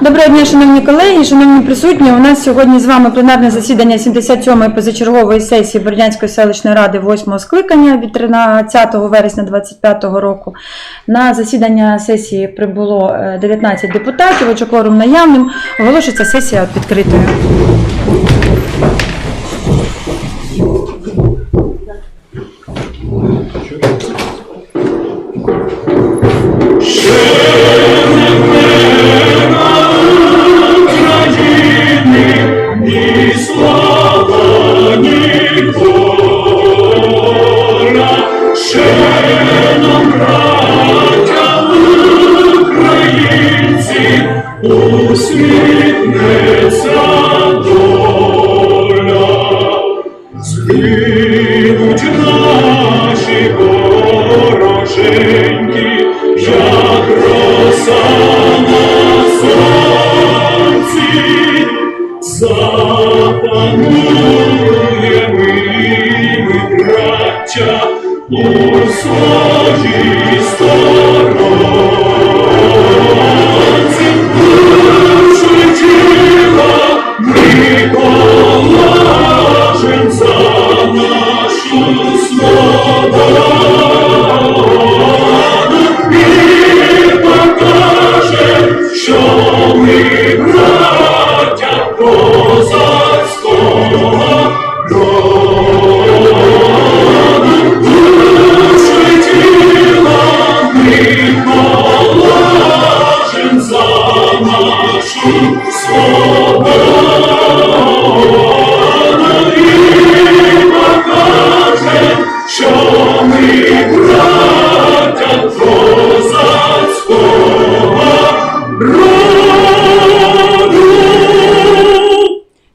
Доброго дня, шановні колеги, шановні присутні. У нас сьогодні з вами пленарне засідання 77-ї позачергової сесії Бердянської селищної ради 8-го скликання від 13 вересня 2025 року. На засідання сесії прибуло е, 19 депутатів, отже, наявним. Оголошується сесія відкритою. Усміхнеться доля. Згинуть наші вороженьки, як запанує ми, браття, у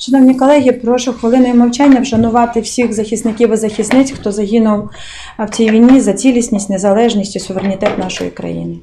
Шановні колеги, прошу хвилиною мовчання вшанувати всіх захисників і захисниць, хто загинув в цій війні за цілісність, незалежність і суверенітет нашої країни.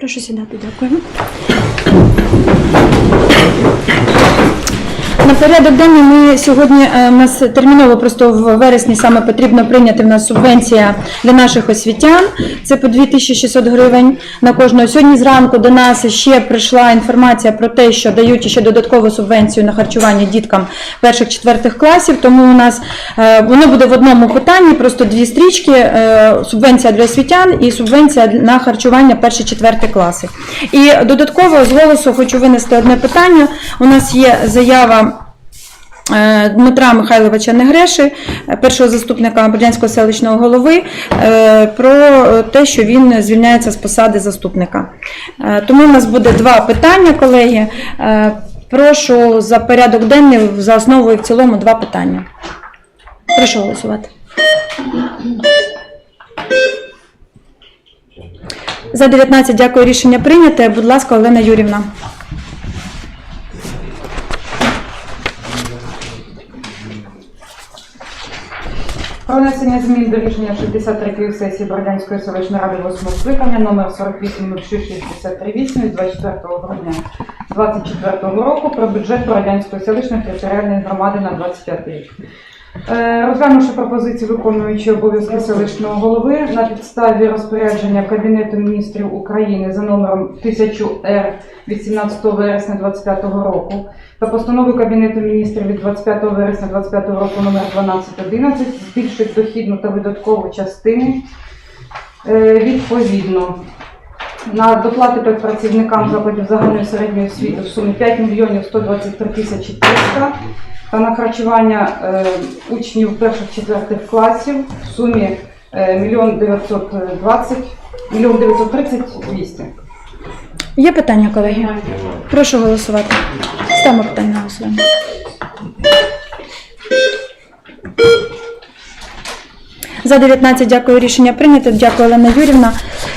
Прошу сідати, дякую. На порядок денний ми сьогодні е, у нас терміново просто в вересні саме потрібно прийняти в нас субвенція для наших освітян. Це по 2600 гривень на кожного. Сьогодні зранку до нас ще прийшла інформація про те, що дають ще додаткову субвенцію на харчування діткам перших четвертих класів. Тому у нас е, воно буде в одному питанні, просто дві стрічки: е, субвенція для освітян і субвенція на харчування перші четверті класи. І додатково з голосу хочу винести одне питання. У нас є заява. Е, Дмитра Михайловича Негреши, е, першого заступника Бердянського селищного голови, е, про те, що він звільняється з посади заступника. Е, Тому у нас буде два питання, колеги. Прошу за порядок денний за основу і в цілому два питання. Прошу голосувати. За 19 дякую, рішення прийняте. Будь ласка, Олена Юрівна. Про внесення до рішення 63-ї сесії Бородянської селищної ради 8 скликання номер 480638 від 24 грудня 2024 року про бюджет Бородянської селищної територіальної громади на 25 рік. Е, Розглянувши пропозиції виконуючої обов'язки селищного голови на підставі розпорядження Кабінету міністрів України за номером 1000-Р від 17 вересня 2025 року та постанови Кабінету міністрів від 25 вересня 2025 року номер 1211 збільшить дохідну та видаткову частини е, відповідно. На доплати працівникам закладів загальної середньої освіти в сумі 5 мільйонів 123 тисячі 300 та на харчування е, учнів перших-четвертих класів в сумі е, мільйон 920, мільйон 930 200. Є питання, колеги? Прошу голосувати. Ставимо питання на голосування. За 19 дякую. Рішення прийнято. Дякую, Олена Юрівна.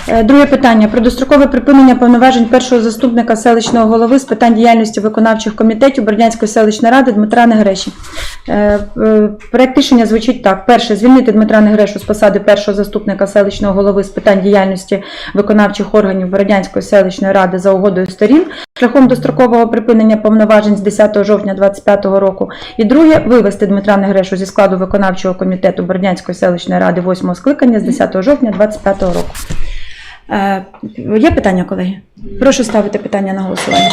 Е, Друге питання про дострокове припинення повноважень першого заступника селищного голови з питань діяльності виконавчих комітетів Бердянської селищної ради Дмитра Негреші. Е, е, Проект рішення звучить так: перше звільнити Дмитра Негрешу з посади першого заступника селищного голови з питань діяльності виконавчих органів Бородянської селищної ради за угодою сторін шляхом дострокового припинення повноважень з 10 жовтня 2025 року. І друге вивести Дмитра Негрешу зі складу виконавчого комітету Бородянської селищної ради 8 скликання з 10 жовтня 2025 року. Е, Є питання, колеги? Прошу ставити питання на голосування.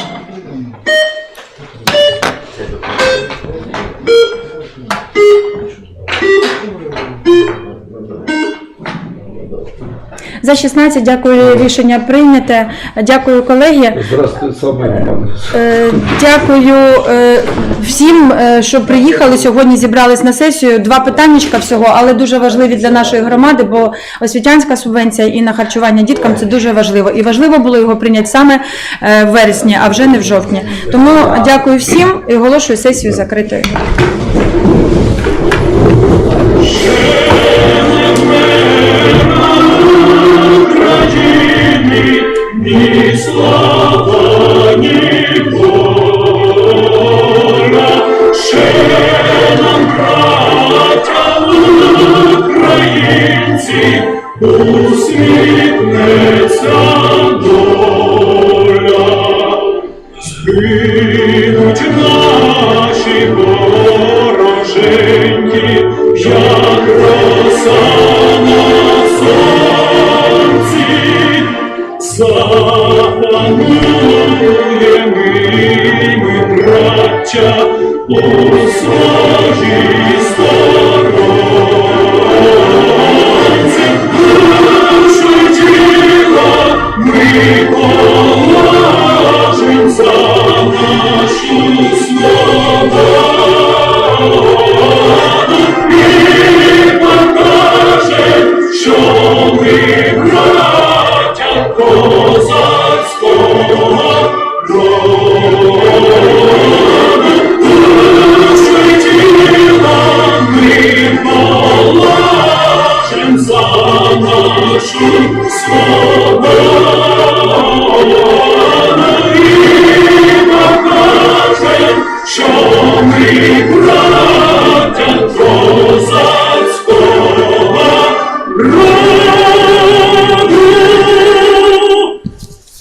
За 16 дякую, рішення прийняте. Дякую, колеги. Здравствуйте, саме. Е, Дякую е, всім, е, що приїхали сьогодні. Зібрались на сесію. Два питаннячка всього, але дуже важливі для нашої громади, бо освітянська субвенція і на харчування діткам це дуже важливо. І важливо було його прийняти саме в вересні, а вже не в жовтні. Тому дякую всім і оголошую сесію закритою. Ні воля, ще нам, браття українці, усміхнеться наші вороженьки, як роса браття, у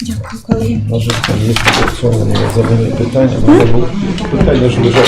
Дякую, колеги. Може, там є питання, але питання ж лежать.